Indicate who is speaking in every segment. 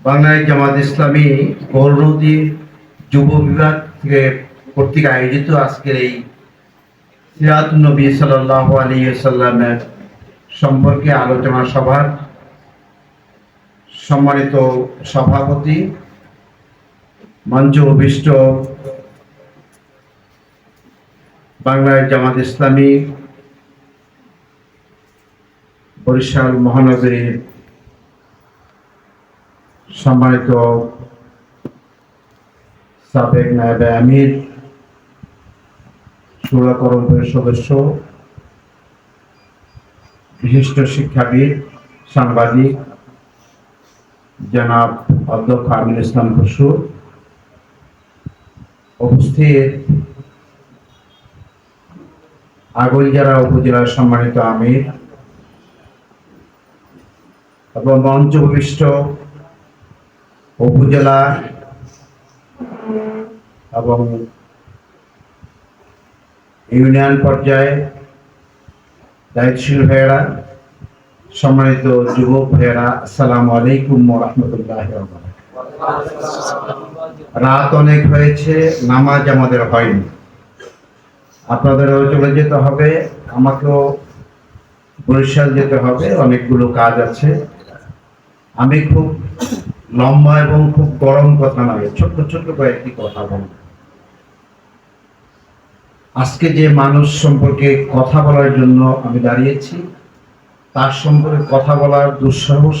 Speaker 1: বাংলায় জামাত ইসলামী গৌরনদী যুব বিভাগ থেকে কর্তৃক আয়োজিত আজকের এই সিরাত নবী সাল্লাহ আলী সাল্লামের সম্পর্কে আলোচনা সভার সম্মানিত সভাপতি, মঞ্চ অভিষ্ট বাংলায় জামাত ইসলামী বরিশাল মহানগরীর সম্মানিত সাবেক নায়বে আমির, সুরা করমের সদস্য, বিশিষ্ট শিক্ষাবিদ, সাংবাদিক, জনাব অধ্যক্ষ আমির ইসলাম বসু উপস্থিত। আগলজারা উপজেলার সম্মানিত আমির এবং মঞ্চ ভূমিষ্ঠ উপজেলা এবং ইউনিয়ন পর্যায়ে দায়িত্বশীল ভাইয়েরা, সম্মানিত যুবক ভাইয়েরা, আসসালামু আলাইকুম রহমতুল্লাহ রাত অনেক হয়েছে, নামাজ আমাদের হয়নি। আপনাদেরও চলে যেতে হবে, আমাকেও বরিশাল যেতে হবে, অনেকগুলো কাজ আছে। আমি খুব লম্বা এবং খুব গরম কথা নয়, ছোট্ট ছোট্ট কয়েকটি কথা বলব আজকে যে মানুষ সম্পর্কে কথা বলার জন্য আমি দাঁড়িয়েছি, তার সম্পর্কে কথা বলার দুঃসাহস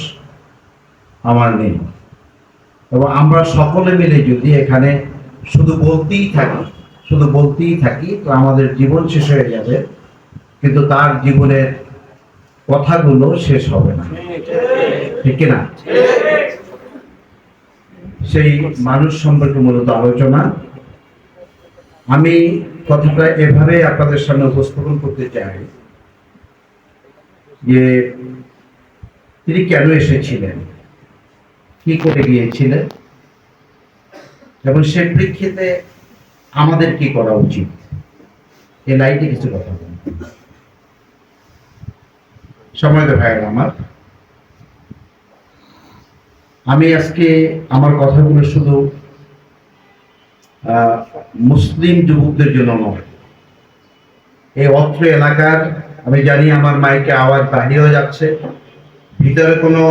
Speaker 1: আমার নেই। এবং আমরা সকলে মিলে যদি এখানে শুধু বলতেই থাকি, শুধু বলতেই থাকি, তো আমাদের জীবন শেষ হয়ে যাবে, কিন্তু তার জীবনের কথাগুলো শেষ হবে না। ঠিক না? সেই মানুষ সম্পর্কে মূলত আলোচনা। আমি কথাটা এভাবে আপনাদের সামনে উপস্থাপন করতে চাই যে তিনি কেন এসেছিলেন? কি করে গিয়েছিলেন? এবং সে প্রেক্ষিতে আমাদের কি করা উচিত? এ লাইটে কিছু কথা সময় ভাইয়ের আমার। আমি আজকে আমার কথাগুলো শুধু মুসলিম যুবকদের জন্য নয়। এই অত্র এলাকার, আমি জানি আমার মাইকে আওয়াজ বাহিরেও যাচ্ছে। ভিতরে কোনো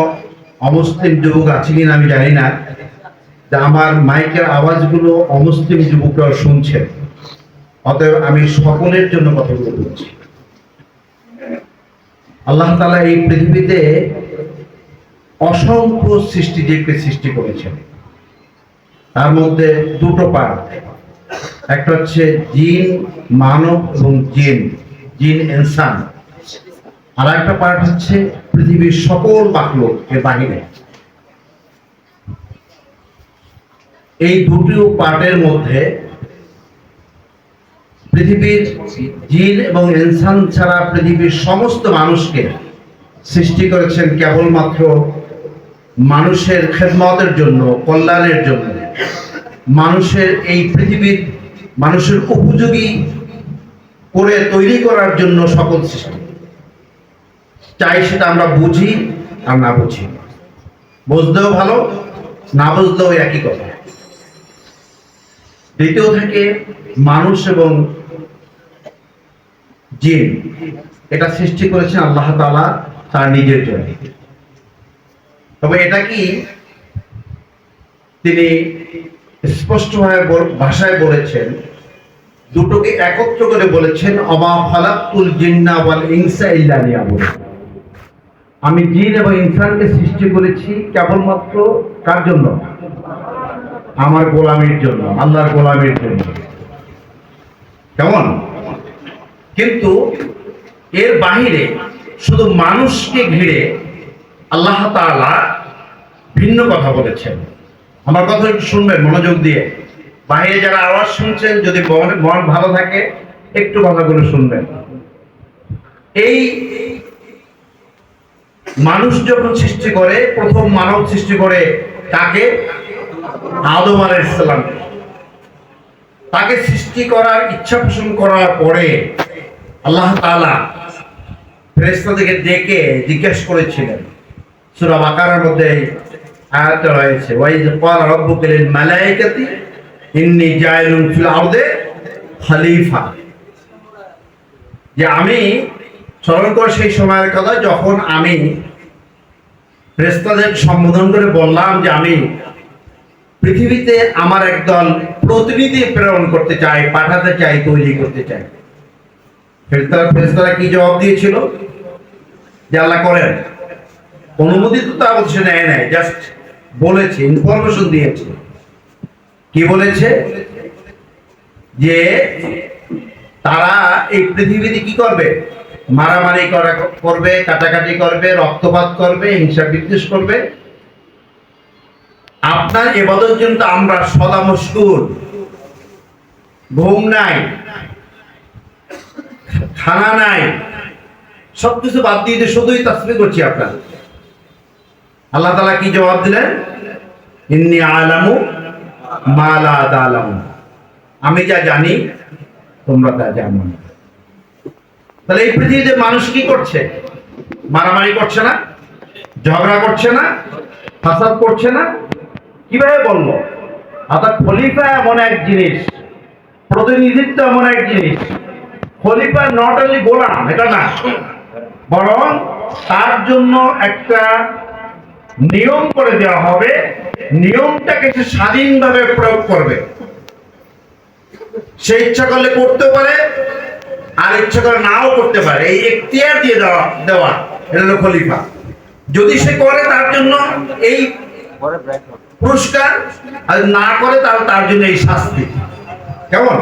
Speaker 1: অমুসলিম যুবক আছে কিনা আমি জানি না, যে আমার মাইকের আওয়াজগুলো অমুসলিম যুবকরাও শুনছে অতএব আমি সকলের জন্য কথাগুলো বলছি। আল্লাহ তালা এই পৃথিবীতে অসংখ্য সৃষ্টিজীবকে সৃষ্টি করেছেন। তার মধ্যে দুটো পার্ট একটা হচ্ছে জিন, মানব এবং জিন জিন ইনসান। আর একটা পার্ট হচ্ছে পৃথিবীর সকল বাকলোক এর বাহিরে। এই দুটো পার্টের মধ্যে পৃথিবীর জিন এবং ইনসান ছাড়া পৃথিবীর সমস্ত মানুষকে সৃষ্টি করেছেন কেবলমাত্র মানুষের খেদমতের জন্য, কল্যাণের জন্য। মানুষের এই পৃথিবীর মানুষের উপযোগী করে তৈরি করার জন্য সকল সৃষ্টি। চাই সেটা আমরা বুঝি আর না বুঝি। বুঝতেও ভালো, না বুঝতেও একই কথা। দ্বিতীয় থেকে মানুষ এবং জিন, এটা সৃষ্টি করেছেন আল্লাহ তাআলা তার নিজের জন্য। তবে এটা কি তিনি স্পষ্টভাবে ভাষায় বলেছেন, দুটোকে একত্র করে বলেছেন, অমা ফালাকুল জিন্না ওয়াল ইনসা ইল্লা লিয়াবুদুন। আমি জিন এবং ইনসানকে সৃষ্টি করেছি কেবলমাত্র কার জন্য? আমার গোলামের জন্য, আল্লাহর গোলামের জন্য। কেমন? কিন্তু এর বাহিরে শুধু মানুষকে ঘিরে আল্লাহ ভিন্ন কথা বলেছেন। আমার কথা একটু শুনবেন, মনোযোগ দিয়ে। বাইরে যারা আওয়াজ শুনছেন, যদি মন ভালো থাকে, একটু কথাগুলো শুনবেন। এই মানুষ যখন সৃষ্টি করে, প্রথম মানব সৃষ্টি করে তাকে আদম আলাইসাল্লাম তাকে সৃষ্টি করার, ইচ্ছা পোষণ করার পরে আল্লাহ তাআলা ফেরেশতাদেরকে ডেকে জিজ্ঞেস করেছিলেন সূরা বাকারার মধ্যে আয়াত রয়েছে। ওয়াইজ ক্বালা রাব্বুকা লিল মালাইকাতি, ইন্নী জাইলুন ফিল আরদে খলিফা। যে আমি স্মরণ করে সেই সময়ের কথা, যখন আমি ফেরেশতাদের সম্বোধন করে বললাম যে আমি পৃথিবীতে আমার একদল প্রতিনিধি প্রেরণ করতে চাই, পাঠাতে চাই, তৈরি করতে চাই। ফেরেশতারা ফেরেশতারা কি জবাব দিয়েছিল? যে আল্লাহ করেন। অনুমতি তো তা অবশ্য নেয় নাই জাস্ট বলেছে ইনফরমেশন দিয়েছে। কি বলেছে? যে তারা এই পৃথিবীতে কি করবে? মারামারি করা করবে, কাটাকাটি করবে, রক্তপাত করবে, হিংসা বিদ্বেষ করবে। আপনার এবাদত জন্য আমরা সদা মুশকুল ঘুম নাই, খানা নাই, সবকিছু বাদ দিয়ে শুধুই তাসবি করছি আপনার। আল্লাহ তালা কি জবাব দিলেন? ইন্নি আলামু মালা তালামু আমি যা জানি, তোমরা তা জানো না। তাহলে এই পৃথিবীতে মানুষ কি করছে? মারামারি করছে না? ঝগড়া করছে না? ফাসাদ করছে না? কীভাবে বলব? অর্থাৎ খলিফা এমন এক জিনিস, প্রতিনিধিত্ব এমন এক জিনিস। খলিফা নট অনলি গোলাম, এটা না, বরং তার জন্য একটা নিয়ম করে দেওয়া হবে, নিয়মটাকে সে স্বাধীনভাবে প্রয়োগ করবে। সে ইচ্ছা করলে করতে পারে, আর ইচ্ছা করে নাও করতে পারে। এই এখতিয়ার দিয়ে দেওয়া দেওয়া, এটা হলো খলিফা। যদি সে করে তার জন্য এই পুরস্কার, আর না করে তাহলে তার জন্য এই শাস্তি। কেমন?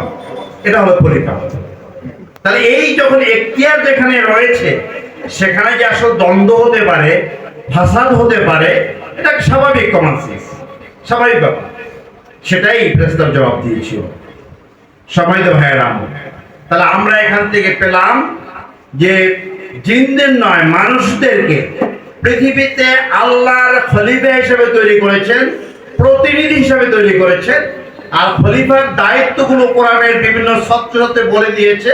Speaker 1: এটা হলো খলিফা। তাহলে এই যখন এখতিয়ার যেখানে রয়েছে, সেখানে যে আসলে দ্বন্দ্ব হতে পারে ফাসাদ হতে পারে, এটা স্বাভাবিক কমন সেন্স স্বাভাবিক ব্যাপার। সেটাই প্রস্তাব জবাব দিয়েছিল। সম্মানিত ভাইয়ের আমার। তাহলে আমরা এখান থেকে পেলাম যে জিনদের নয়, মানুষদেরকে পৃথিবীতে আল্লাহর খলিফা হিসেবে তৈরি করেছেন, প্রতিনিধি হিসেবে তৈরি করেছেন, আর খলিফার দায়িত্বগুলো কোরআনের বিভিন্ন সত্যতে বলে দিয়েছে,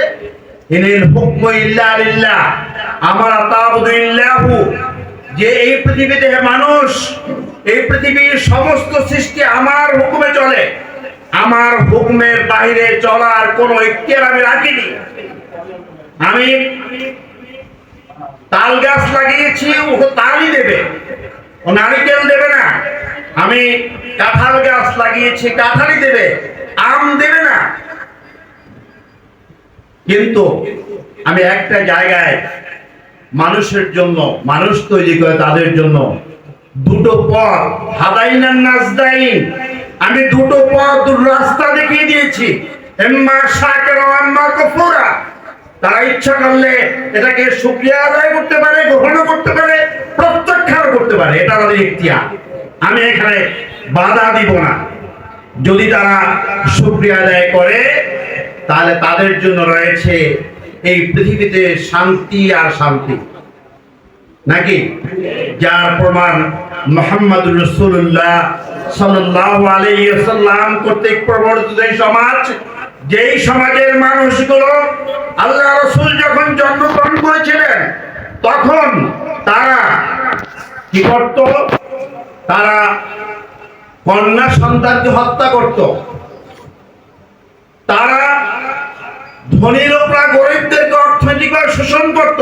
Speaker 1: ইনিল হুকম ইল্লা লিল্লাহ, আমার আতাবুদু ইল্লাহু যে এই পৃথিবীতে মানুষ, এই পৃথিবীর সমস্ত সৃষ্টি আমার হুকুমে চলে। আমার হুকুমের বাইরে চলার কোনো ইখতিয়ার আমি রাখিনি। আমি তাল গাছ লাগিয়েছি ও তালই দেবে। ও নারিকেল দেবে না। আমি কাঁঠাল গাছ লাগিয়েছি, কাঁঠালই দেবে। আম দেবে না। কিন্তু আমি একটা জায়গায় মানুষের জন্য, মানুষ তৈরি করে তাদের জন্য। দুটো পথ হাদাইনান নাজদাইন। আমি দুটো পথ রাস্তা দেখিয়ে দিয়েছি। এম্মা শাকের এম্মা কফুরা। তারা ইচ্ছা করলে এটাকে শুক্রিয়া আদায় করতে পারে গ্রহণ করতে পারে প্রত্যাখ্যান করতে পারে। এটা তাদের ইখতিয়ার। আমি এখানে বাধা দিব না। যদি তারা শুক্রিয়া আদায় করে, তাহলে তাদের জন্য রয়েছে এই পৃথিবীতে শান্তি আর শান্তি। নাকি? যার প্রমাণ মোহাম্মদ রসুল্লাহ সাল্লাল্লাহু আলাইহি ওয়াসাল্লাম কর্তৃক প্রবর্তিত সমাজ, যেই সমাজের মানুষগুলো আল্লাহ রসুল যখন জন্মগ্রহণ করেছিলেন, তখন তারা কি করত? তারা কন্যা সন্তানকে হত্যা করত। তারা ধনী লোকরা গরিবদেরকে অর্থনৈতিকভাবে শোষণ করত।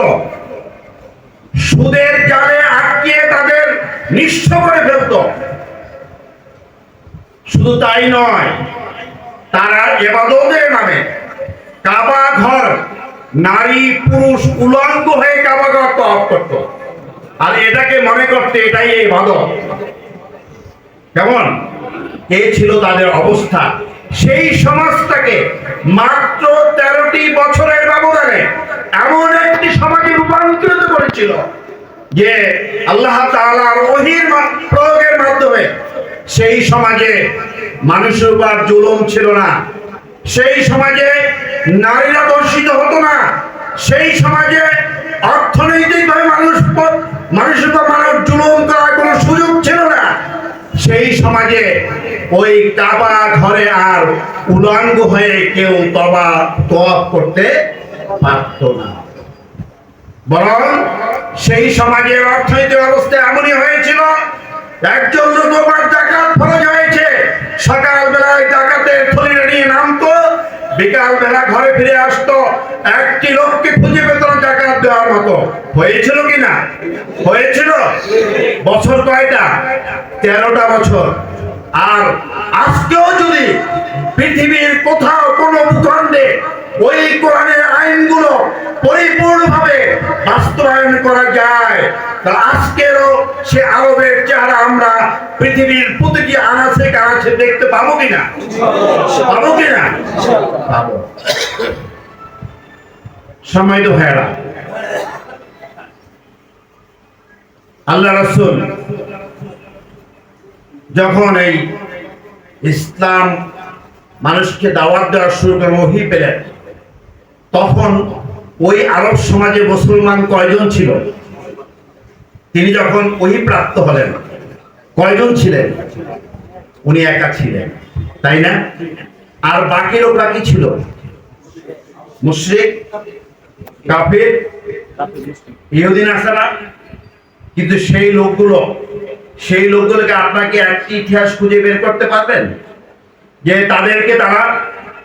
Speaker 1: সুদের জালে আটকিয়ে তাদের নিঃস্ব করে ফেলত। শুধু তাই নয়, তারা এবাদতের নামে কাবা ঘর, নারী, পুরুষ উলঙ্গ হয়ে কাবা ঘর তফ করত। আর এটাকে মনে করতে এটাই এই বাদক কেমন? এ ছিল তাদের অবস্থা। সেই সমাজটাকে মাত্র তেরোটি বছরের ব্যবধানে এমন একটি সমাজে রূপান্তরিত করেছিল যে আল্লাহ ওহির প্রয়োগের মাধ্যমে সেই সমাজে মানুষের উপর জুলুম ছিল না। সেই সমাজে নারীরা দর্শিত হতো না। সেই সমাজে অর্থনৈতিকভাবে মানুষ মানুষের উপর মানুষ জুলুম করার কোনো সুযোগ ছিল না। সেই সমাজে ওই কাবা ঘরে আর উলঙ্গ হয়ে কেউ তবা, তওয়াফ করতে পারত না। বরং সেই সমাজে অর্থনৈতিক অবস্থা এমনই হয়েছিল, একজন লোক জাকাত ফরজ হয়েছে সকাল বেলায় জাকাতের থলিটা নিয়ে নামতো বিকাল বেলা ঘরে ফিরে আসতো। একটি লোককে খুঁজে পেত টাকা দেওয়ার মতো। হয়েছিল কি না? হয়েছিল? বছর কয়টা? তেরোটা বছর। আর আজকেও যদি পৃথিবীর কোথাও কোনো ভূখণ্ডে ওই কোরআনের আইনগুলো পরিপূর্ণভাবে বাস্তবায়ন করা যায়, তাহলে আজকেরও সে আরবের চেহারা আমরা পৃথিবীর প্রতিটি আনাচে কানাচে দেখতে পাবো কিনা? পাবো কিনা? পাবো। সময় তো হেরা আল্লাহ রসুল যখন এই ইসলাম মানুষকে দাওয়াত দেওয়া শুরু করে ওহি পেলেন, তখন ওই আরব সমাজে মুসলমান কয়জন ছিল? তিনি যখন ওহি প্রাপ্ত হলেন, কয়জন ছিলেন? উনি একা ছিলেন, তাই না? আর বাকি লোকরা কি ছিল? মুশরিক, কাফির, ইহুদিন আসারা কিন্তু সেই লোকগুলো সেই লোকগুলোকে আপনাকে একটি ইতিহাস খুঁজে বের করতে পারবেন? যে তাদেরকে তারা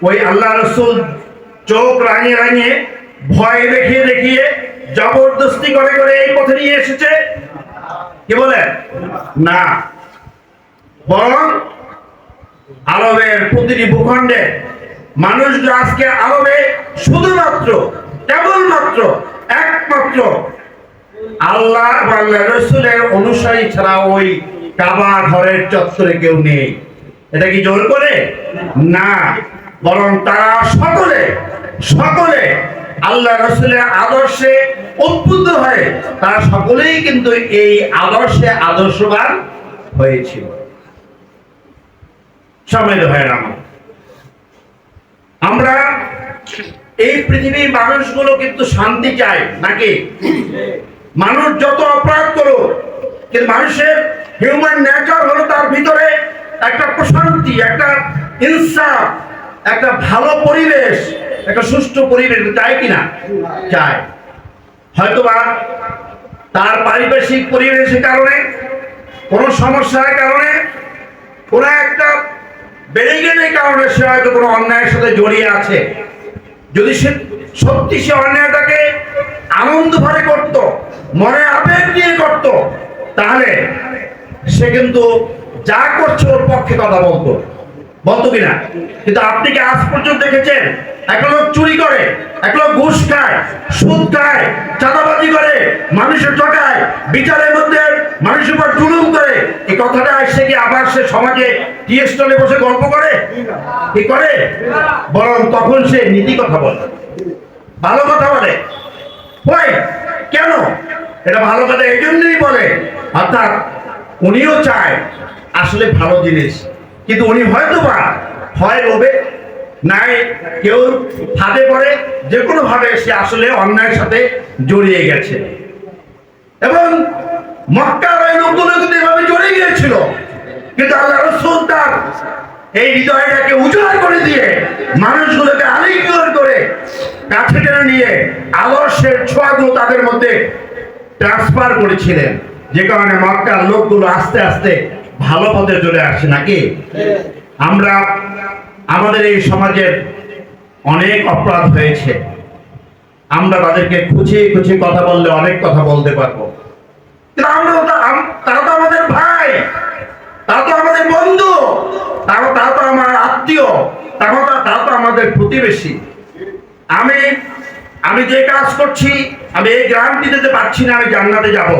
Speaker 1: ওই আল্লাহ রসুল চোখ রাঙিয়ে রাঙিয়ে ভয় দেখিয়ে দেখিয়ে জবরদস্তি করে করে এই পথে নিয়ে এসেছে। কি বলে? না। বরং আরবের প্রতিটি ভূখণ্ডে মানুষ আজকে আরবে শুধুমাত্র, কেবলমাত্র একমাত্র আল্লাহ রসুলের অনুসারী ছাড়া ওই কাবা ঘরের চত্বরে কেউ নেই। এটা কি জোর করে? না। বরং তারা সকলে সকলে আল্লাহ রসুলের আদর্শে উদ্বুদ্ধ হয়ে তারা সকলেই কিন্তু এই আদর্শে আদর্শবান হয়েছিল। সময় হয় আমার, আমরা এই পৃথিবীর মানুষগুলো কিন্তু শান্তি চায় নাকি? মানুষ যত অপরাধ করুক, কিন্তু মানুষের হিউম্যান নেচার হলো তার ভিতরে একটা প্রশান্তি, একটা ইনসাফ, একটা ভালো পরিবেশ, একটা সুষ্ঠু পরিবেশ চায় কিনা? চায় হয়তোবা তার পারিপার্শ্বিক পরিবেশের কারণে, কোনো সমস্যার কারণে, কোনো একটা ব্যারিকেডের কারণে সে হয়তো কোনো অন্যায়ের সাথে জড়িয়ে আছে। যদি সে সত্যি সে অন্যায়টাকে আনন্দ ভরে করত, মনে আবেগ নিয়ে করত, তাহলে সে কিন্তু যা করছে ওর পক্ষে কথা বলতো। বলতো কিনা? কিন্তু আপনি কি আজ পর্যন্ত দেখেছেন? এক লোক চুরি করে, এক লোক ঘুষ খায়, সুদ খায়, চাঁদাবাজি করে, মানুষের ঠকায় বিচারের মধ্যে মানুষের উপর জুলুম করে। এই কথাটা আসছে কি আবার সে সমাজে টি বসে গল্প করে? কি করে? বরং তখন সে নীতি কথা বলে। ভালো কথা বলে। কেন? এটা ভালো কথা এই জন্যই বলে। অর্থাৎ উনিও চায় আসলে ভালো জিনিস। কিন্তু উনি হয়তো বা হয় লোভে নাই, কেউ ফাঁদে পড়ে যে কোনো ভাবে সে আসলে অন্যায়ের সাথে জড়িয়ে গেছে। এবং মক্কার ওই লোকগুলো কিন্তু এভাবে জড়িয়ে গিয়েছিল। কিন্তু আল্লাহ রসুল তার এই হৃদয়টাকে উজাড় করে দিয়ে মানুষগুলোকে আলিঙ্গন করে কাছে টেনে নিয়ে আদর্শের ছোঁয়াগুলো তাদের মধ্যে ট্রান্সফার করেছিলেন। যে কারণে মক্কার লোকগুলো আস্তে আস্তে ভালো পথে চলে আসছে নাকি? আমরা, আমাদের এই সমাজের অনেক অপরাধ হয়েছে। আমরা তাদেরকে খুঁচিয়ে খুঁচিয়ে কথা বললে অনেক কথা বলতে পারব। তারা তো আমাদের ভাই, তারা তো আমাদের বন্ধু, তারা তারা তো আমার আত্মীয়, তারা তারা তো আমাদের প্রতিবেশী। আমি আমি যে কাজ করছি, আমি এই গ্রান্টি দিতে পারছি না, আমি জান্নাতে যাব।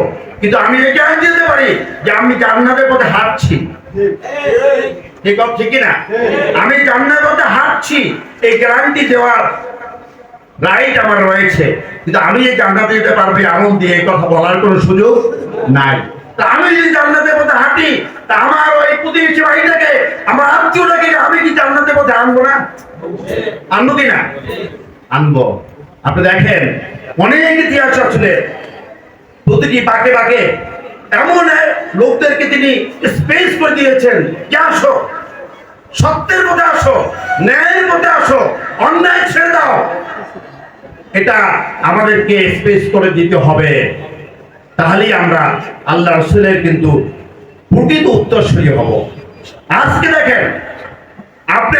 Speaker 1: কিন্তু আমি এই গ্যারান্টি দিতে পারি যে আমি জান্নাতের পথে হাঁটছি। ঠিক ঠিক না? আমি জান্নাতের পথে হাঁটছি, এই গ্যারান্টি দেওয়ার রাইট আমার রয়েছে। কিন্তু আমি এই জান্নাতে যেতে পারবে আমল দিয়ে এই কথা বলার কোনো সুযোগ নাই। তা আমি যদি জান্নাতের পথে হাঁটি, তা আমার ওই প্রতিবেশী বাড়িটাকে আমার আত্মীয়টাকে আমি কি জান্নাতের পথে আনব না? আনব কি না? আনব। আপনি দেখেন, অনেক ইতিহাস আসলে প্রতিটি বাকে বাকে এমন লোকদেরকে তিনি স্পেস করে দিয়েছেন। যে আসো? সত্যের মধ্যে আসো, ন্যায়ের মধ্যে আসো, অন্যায় ছেড়ে দাও। এটা আমাদেরকে স্পেস করে দিতে হবে। তাহলেই আমরা আল্লাহ রসুলের কিন্তু প্রকৃত উত্তরসূরি হব। আজকে দেখেন আপনি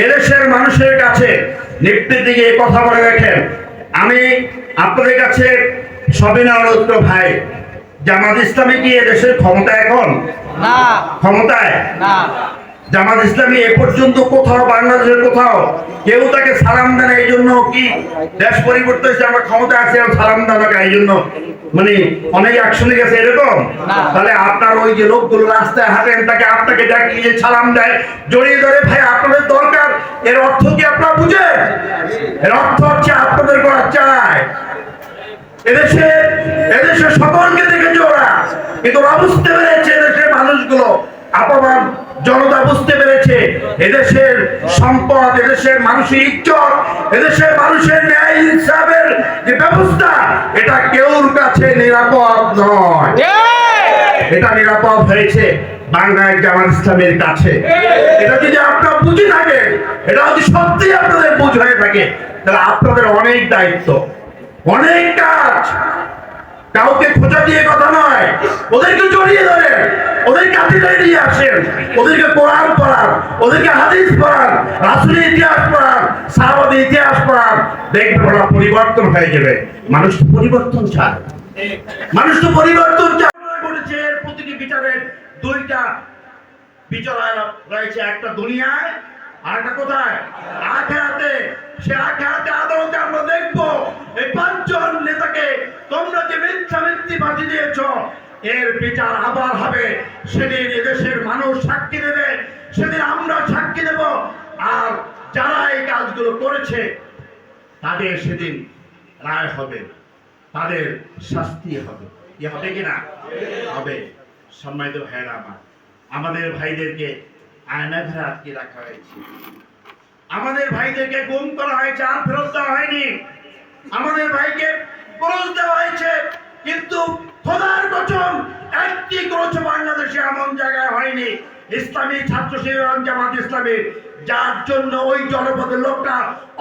Speaker 1: এদেশের মানুষের কাছে নিবৃত্তি গিয়ে কথা বলে রাখেন। আমি আপনাদের কাছে সবিনা অনুরোধ ভাই জামাত ইসলামী কি এদেশের ক্ষমতা এখন?
Speaker 2: না।
Speaker 1: ক্ষমতায়?
Speaker 2: না।
Speaker 1: জামাত ইসলামী এ পর্যন্ত কোথাও বাংলাদেশের কোথাও কেউ তাকে সালাম দেয় এই জন্য কি দেশ পরিবর্তন হয়েছে আমরা ক্ষমতা আছে আর সালাম দেওয়া লাগে এই জন্য মানে অনেক অ্যাকশনে গেছে এরকম? তাহলে আপনার ওই যে লোকগুলো রাস্তায় হাঁটেন তাকে আপনাকে ডাকিয়ে সালাম দেয় জড়িয়ে ধরে ভাই আপনাদের দরকার এর অর্থ কি আপনারা বুঝেন? এর অর্থ হচ্ছে আপনাদের করা চায় এদেশে এদেশে সকলকে দেখেছে ওরা কিন্তু ওরা বুঝতে পেরেছে এদেশের মানুষগুলো আপমান এদেশের সম্পদ এদেশের মানুষের ইজ্জত এদেশের মানুষের ন্যায় ইনসাফের যে ব্যবস্থা এটা কেউর কাছে নিরাপদ নয়। এটা নিরাপদ হয়েছে বাংলায় জামাত ইসলামের কাছে। এটা যদি আপনারা বুঝে থাকেন এটা যদি সত্যি আপনাদের বুঝ হয়ে থাকে তাহলে আপনাদের অনেক দায়িত্ব অনেক কাজ কাউকে খোঁজা দিয়ে কথা নয়। ওদেরকে জড়িয়ে ধরে ওদের কাছে নিয়ে আসেন, ওদেরকে কোরআন পড়ান, ওদেরকে হাদিস পড়ান, রাসুলের ইতিহাস পড়ান, সাহাবাদের ইতিহাস পড়ান। দেখবেন ওরা পরিবর্তন হয়ে যাবে। মানুষ তো পরিবর্তন চায়। মানুষ তো পরিবর্তন চায়। করেছে, প্রতিটি বিচারের দুইটা বিচার রয়েছে, একটা দুনিয়ায় আর একটা কোথায় আখেরাতে সে আখেরাতে আদালতে আমরা দেখব। এই পাঁচজন নেতাকে তোমরা যে মিথ্যা মিথ্যি বাজি দিয়েছ, এর বিচার আবার হবে। সেদিন এদেশের মানুষ সাক্ষী দেবে। সেদিন আমরা সাক্ষী দেব। আর যারা এই কাজগুলো করেছে, তাদের সেদিন রায় হবে। তাদের শাস্তি হবে। কি হবে কিনা হবে। সম্মানিত ভাইরা আমার, আমাদের ভাইদেরকে আয়না ঘরে আটকে রাখা হয়েছে। আমাদের ভাইদেরকে গুম করা হয়েছে, আর ফেরত দেওয়া হয়নি। আমাদের ভাইকে ক্রোশ দেওয়া হয়েছে, কিন্তু খোদার কসম, একটি ক্রোশ বাংলাদেশে এমন জায়গায় হয়নি। ইসলামী ছাত্র সেবক জামাত ইসলামী, যার জন্য ওই জনপদের লোকটা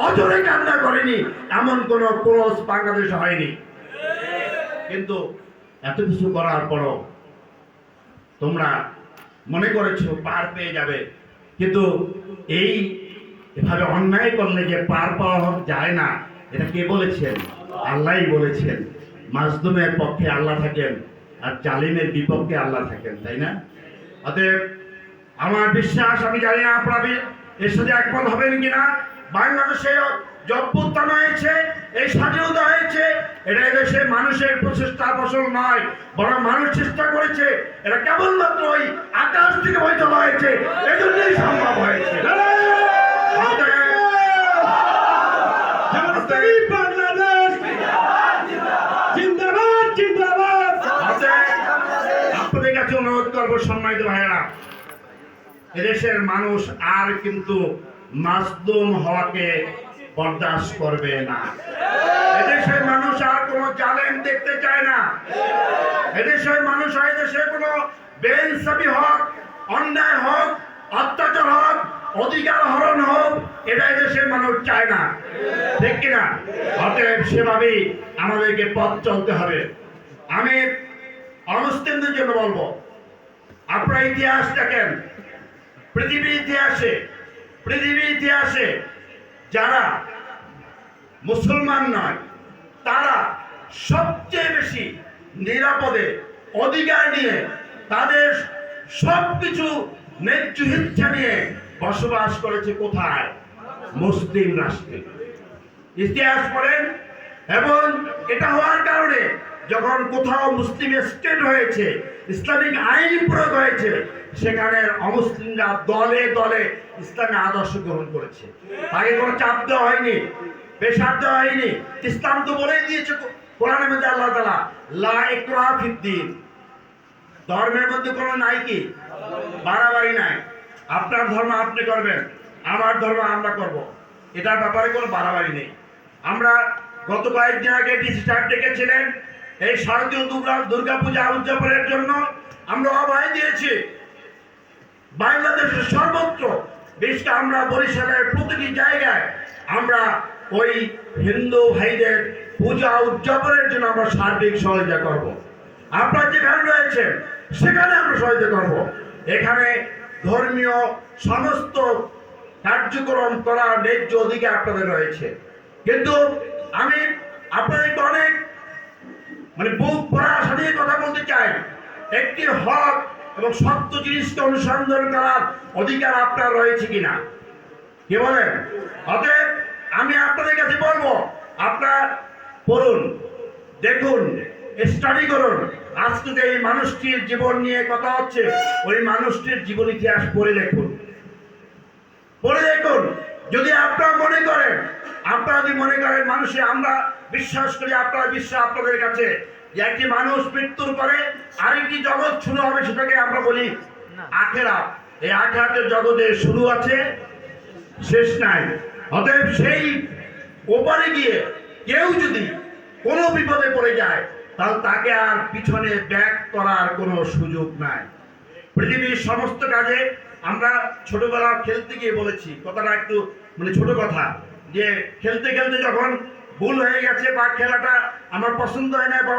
Speaker 1: অজরে কান্না করেনি। এমন কোন ক্রোশ বাংলাদেশে হয়নি। কিন্তু এত কিছু করার পরও তোমরা মনে করেছ, পার পেয়ে যাবে। কিন্তু এই এভাবে অন্যায় করলে যে পার পাওয়া যায় না, এটা কে বলেছেন? আল্লাহই বলেছেন। মাজদুমের পক্ষে আল্লাহ থাকেন, আর জালিমের বিপক্ষে আল্লাহ থাকেন, তাই না? অতএব আমার বিশ্বাস, আমি জানি না আপনারা এর সাথে একমত হবেন কিনা। জব্বুত্থান হয়েছে এই স্বাধীনতা হয়েছে। এটা মানুষের প্রচেষ্টা ফসল নয় বরং মানুষ চেষ্টা করেছে। এটা কেবলমাত্র ওই আকাশ থেকে বই তোলা হয়েছে। এজন্যই সম্ভব হয়েছে। অতএব-
Speaker 3: বাংলাদেশ। জিন্দাবাদ জিন্দাবাদ।
Speaker 1: অতএব আপনাদের কাছে অনুরোধ করব সম্মানিত ভাইয়েরা এদেশের মানুষ আর কিন্তু মাসদুম হওয়াকে বরদাস্ত করবে না। এদেশের মানুষ আর কোনো জালেম দেখতে চায় না। এদেশের মানুষ আর এদেশে কোনো বেইনসাফি হক, অন্যায় হোক, অত্যাচার হোক, অধিকার হরণ হোক, এটা এদেশের মানুষ চায় না। ঠিক কিনা? অতএব সেভাবেই আমাদেরকে পথ চলতে হবে। আমি অনস্তেন্দ্রের জন্য বলব, আপনারা ইতিহাস দেখেন। পৃথিবীর ইতিহাসে পৃথিবীর ইতিহাসে যারা মুসলমান নয়, তারা সবচেয়ে বেশি নিরাপদে অধিকার নিয়ে তাদের সবকিছু ন্যায্য ইচ্ছা নিয়ে বসবাস করেছে কোথায়? মুসলিম রাষ্ট্রে। ইতিহাস পড়েন, এবং এটা হওয়ার কারণে যখন কোথাও মুসলিম স্টেট হয়েছে, ইসলামিক আইন প্রয়োগ হয়েছে, সেখানে অমুসলিমরা দলে দলে ইসলামী আদর্শ গ্রহণ করেছে। তাকে কোনো চাপ দেওয়া হয়নি পেশার দেওয়া হয়নি, ইসলাম তো বলেই দিয়েছে কোরআনের মধ্যে আল্লাহ তালা লা ইকরা ফিদ্দিন ধর্মের মধ্যে কোনো নাই কি? বাড়াবাড়ি নাই। আপনার ধর্ম আপনি করবেন, আমার ধর্ম আমরা করব। এটার ব্যাপারে কোনো বাড়াবাড়ি নেই। আমরা গত কয়েকদিন আগে ডিসি ডেকেছিলেন এই শারদীয় দুর্গা দুর্গা পূজা উদযাপনের জন্য আমরা অভয় দিয়েছি। বাংলাদেশের সর্বত্র দেশকে আমরা বরিশালের প্রতিটি জায়গায় আমরা ওই হিন্দু ভাইদের পূজা উদযাপনের জন্য আমরা সার্বিক সহযোগিতা করব। আপনারা যেখানে রয়েছেন সেখানে আমরা সহযোগিতা করব। এখানে ধর্মীয় সমস্ত কার্যক্রম করার ন্যায্য অধিকার আপনাদের রয়েছে। কিন্তু আমি আপনাদেরকে অনেক মানে ভরা আশা নিয়ে কথা বলতে চাই। একটি হক এবং সত্য জিনিসকে অনুসন্ধান করার অধিকার আপনার রয়েছে কিনা? কি বলেন? অতএব আমি আপনাদের কাছে বলব, আপনার পড়ুন, দেখুন স্টাডি করুন। আজকে যে এই মানুষটির জীবন নিয়ে কথা হচ্ছে, ওই মানুষটির জীবন ইতিহাস পড়ে দেখুন। পড়ে দেখুন। যদি আপনারা মনে করেন আপনারা যদি মনে করেন মানুষে আমরা বিশ্বাস করি আপনারা বিশ্বাস আপনাদের কাছে যে একটি মানুষ মৃত্যুর পরে আরেকটি জগৎ শুরু হবে সেটাকে আমরা বলি আখেরা। এই আখেরাতের জগতে শুরু আছে শেষ নাই। অতএব সেই ওপারে গিয়ে কেউ যদি কোনো বিপদে পড়ে যায় তাহলে তাকে আর পিছনে ব্যাক করার কোনো সুযোগ নাই। পৃথিবীর সমস্ত কাজে আমরা ছোটবেলা খেলতে গিয়ে বলেছি কথাটা একটু মানে ছোট কথা যে খেলতে খেলতে যখন ভুল হয়ে গেছে বা খেলাটা আমার পছন্দ হয় না বা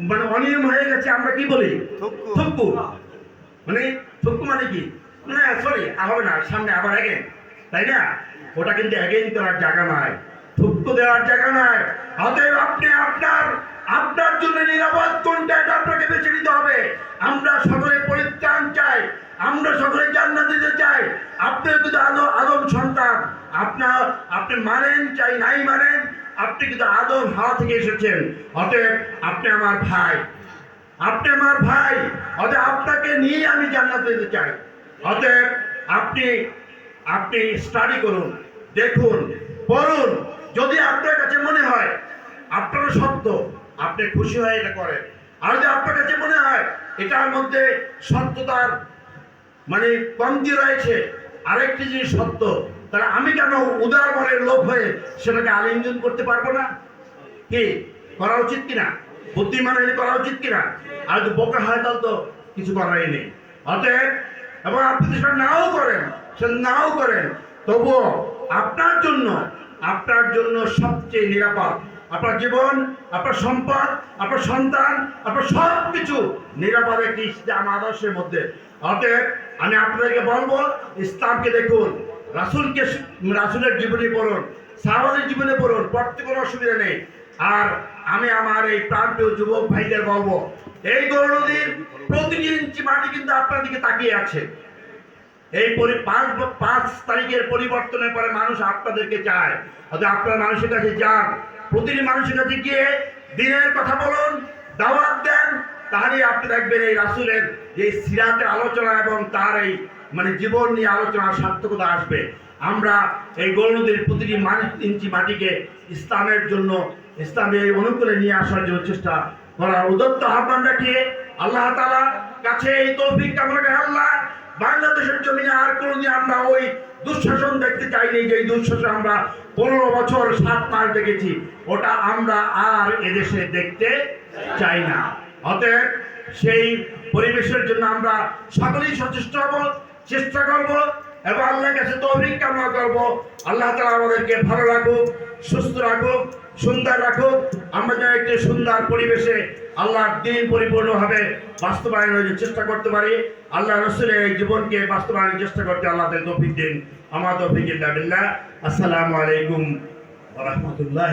Speaker 1: মানে অনিয়ম হয়ে গেছে আমরা কি বলি।
Speaker 2: থুক্কু
Speaker 1: মানে থুক্কু মানে কি? না সরি হবে না সামনে আবার অ্যাগেন তাই না? ওটা কিন্তু অ্যাগেন করার জায়গা নয় থুক্কু দেওয়ার জায়গা নয় অতএব আপনি আপনার আপনার জন্য নিরাপদ কোনটা এটা আপনাকে বেছে নিতে হবে। আমরা সকলে পরিত্রাণ চাই, আমরা সকলে জান্নাত দিতে চাই। আপনি কিন্তু আদম আদম সন্তান। আপনার, আপনি মানেন চাই নাই মানেন আপনি কিন্তু আদম হাওয়া থেকে এসেছেন। অতএব আপনি আমার ভাই। আপনি আমার ভাই, অতএব আপনাকে নিয়ে আমি জান্নাত দিতে চাই। অতএব আপনি আপনি স্টাডি করুন, দেখুন, পড়ুন। যদি আপনার কাছে মনে হয়, আপনারও সত্য। আপনি খুশি হয়ে এটা করেন। আর যদি আপনার কাছে মনে হয় এটার মধ্যে সত্যতার মানে কমতি রয়েছে, আরেকটি জিনিস সত্য, তাহলে আমি কেন উদার মনের লোক হয়ে সেটাকে আলিঙ্গন করতে পারব না? কি? করা উচিত কিনা? বুদ্ধিমান হলে করা উচিত কিনা? আর যদি বোকা হয় তাহলে তো কিছু করাই নেই। অতএব, এবং আপনি সেটা নাও করেন সেটা নাও করেন। তবুও আপনার জন্য আপনার জন্য সবচেয়ে নিরাপদ। আপনার জীবন, আপনার সম্পদ, আপনার সন্তান, আপনার সব কিছু নিরাপদ একটি ইসলাম আদর্শের মধ্যে। অতএব আমি আপনাদেরকে বলব, ইসলামকে দেখুন, রাসুলকে রাসুলের জীবনী পড়ুন, সাহাবাদের জীবনে পড়ুন পড়তে কোনো অসুবিধা নেই। আর আমি আমার এই প্রান্তীয় যুবক ভাইদের বলব, এই গৌর নদীর প্রতিটি ইঞ্চি মাটি কিন্তু আপনার দিকে তাকিয়ে আছে। এই পাঁচ পাঁচ তারিখের পরিবর্তনের পরে মানুষ আপনাদেরকে চায়। অর্থাৎ আপনারা মানুষের কাছে যান প্রতিটি মানুষের কাছে গিয়ে দিনের কথা বলুন, দাওয়াত দেন তাহলে আপনি দেখবেন এই রাসুলের যে সিরাতের আলোচনা এবং তার এই মানে জীবন নিয়ে আলোচনার সার্থকতা আসবে। আমরা এই গৌরনদীর প্রতিটি ইঞ্চি মাটিকে ইসলামের জন্য, ইসলামের অনুকূলে নিয়ে আসার জন্য চেষ্টা করার উদত্ত আহ্বান রাখিয়ে আল্লাহ তালা কাছে এই তৌফিক কামনা আল্লাহ। বাংলাদেশের জমিনে আর কোনোদিন আমরা ওই দুঃশাসন দেখতে চাইনি যে দুঃশাসন আমরা পনেরো বছর সাত মাস দেখেছি। ওটা আমরা আর এদেশে দেখতে চাই না। অতএব সেই পরিবেশের জন্য আমরা সকলেই সচেষ্ট হব, চেষ্টা করব এবং আল্লাহর কাছে তৌফিক কামনা করব। আল্লাহ তালা আমাদেরকে ভালো রাখুক, সুস্থ রাখুক। সুন্দর রাখুক। আমরা যেন একটি সুন্দর পরিবেশে আল্লাহর দিন পরিপূর্ণভাবে বাস্তবায়নের চেষ্টা করতে পারি। আল্লাহ রসুলের এই জীবনকে বাস্তবায়নের চেষ্টা করতে আল্লাহ তৌফিক দিন। আমার তৌফিক আসসালামু আলাইকুম রহমতুল্লাহ